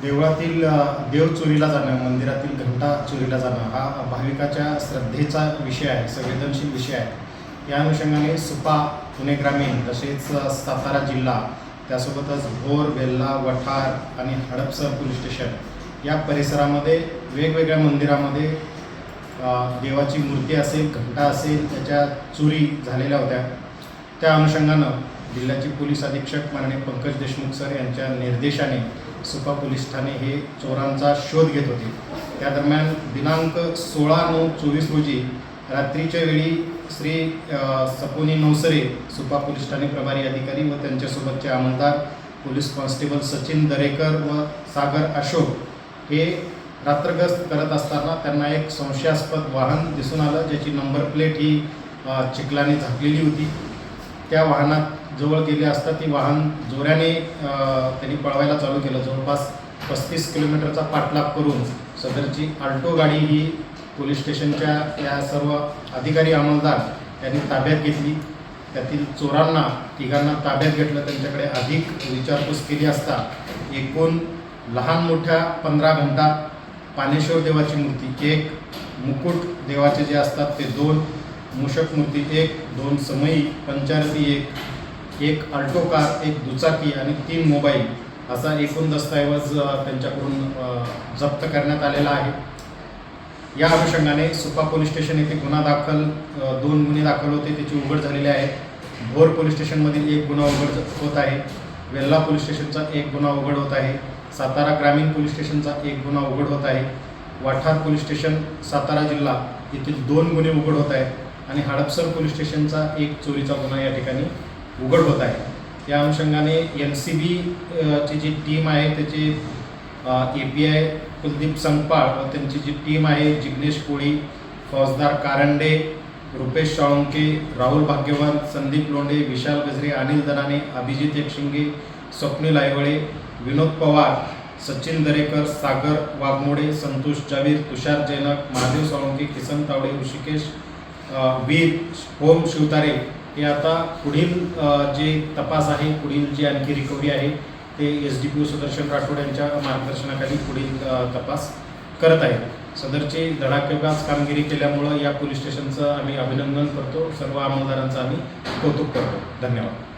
देवळातील देव चोरीला जाणं मंदिरातील घंटा चोरीला जाणं हा भाविकाच्या श्रद्धेचा विषय आहे संवेदनशील विषय आहे. या अनुषंगाने सुपा पुणे ग्रामीण तसेच सातारा जिल्हा त्यासोबतच भोर वेल्ला वठार आणि हडपसर पोलीस स्टेशन या परिसरामध्ये वेगवेगळ्या मंदिरामध्ये देवाची मूर्ती असेल घंटा असेल त्याच्या चोरी झालेल्या होत्या. त्या अनुषंगानं जिल्ह्याचे पोलीस अधीक्षक माननीय पंकज देशमुख सर यांच्या निर्देशाने सुपा पोलीस ठाणे हे चोरांचा शोध घेत होते. त्या दरम्यान दिनांक सोळा नऊ चोवीस रोजी रात्रीच्या वेळी श्री सपोनी नवसरे सुपा पोलीस ठाणे प्रभारी अधिकारी व त्यांच्यासोबतचे आमदार पोलीस कॉन्स्टेबल सचिन दरेकर व सागर अशोक हे रात्रगस्त करत असताना त्यांना एक संशयास्पद वाहन दिसून आलं ज्याची नंबर प्लेट ही चिखलाने झाकलेली होती. त्या वाहनात जवळ गेले असता ती वाहन जोऱ्याने त्यांनी पळवायला चालू केलं. जवळपास पस्तीस किलोमीटरचा पाठलाग करून सदरची आल्टो गाडी ही पोलीस स्टेशनच्या या सर्व अधिकारी अंमलदार त्यांनी ताब्यात घेतली. त्यातील चोरांना तिघांना ताब्यात घेतलं. त्यांच्याकडे अधिक विचारपूस केली असता एकूण लहान मोठ्या पंधरा घंटा पानेश्वर देवाची मूर्ती एक मुकुट देवाचे जे असतात ते दोन मूषक मूर्ती एक दोन समई पंचारती एक एक अल्टो कार एक दुचाकी आणि तीन मोबाईल असा एकूण दस्तऐवज त्यांच्याकडून जप्त करण्यात आलेला आहे. या अनुषंगाने सुपा पोलीस स्टेशन येथे गुन्हा दाखल दोन गुन्हे दाखल होते त्याची उघड झालेले आहे. भोर पोलीस स्टेशनमधील एक गुन्हा उघड होत आहे. वेल्ला पोलीस स्टेशनचा एक गुन्हा उघड होत आहे. सातारा ग्रामीण पोलीस स्टेशनचा एक गुन्हा उघड होत आहे. वाठार पोलीस स्टेशन सातारा जिल्हा येथील दोन गुन्हे उघड होत आहेत. आणि हडपसर पोलीस स्टेशनचा एक चोरीचा गुन्हा या ठिकाणी उघड होत आहे. त्या अनुषंगाने एन सी बी ची जी टीम आहे त्याची A P I Kuldeep Sangpal व त्यांची जी टीम आहे जिग्नेश कोळी फौजदार कारंडे रुपेश साळुंके राहुल भाग्यवान संदीप लोंढे विशाल गजरे अनिल दराने अभिजित एकशिंगे स्वप्नील आयवळे विनोद पवार सचिन दरेकर सागर वाघमोडे संतोष जावीर तुषार जैनक महादेव साळुंके किसन तावडे ऋषिकेश वीर होम शिवतारे हे आता पुढील जे तपास आहे पुढील जी आणखी रिकव्हरी आहे ते S D P O Sudarshan Rathod यांच्या मार्गदर्शनाखाली पुढील तपास करत आहेत. सदरची धडाकेबाज कामगिरी केल्यामुळं या पोलीस स्टेशनचं आम्ही अभिनंदन करतो. सर्व आमदारांचं आम्ही कौतुक करतो. धन्यवाद.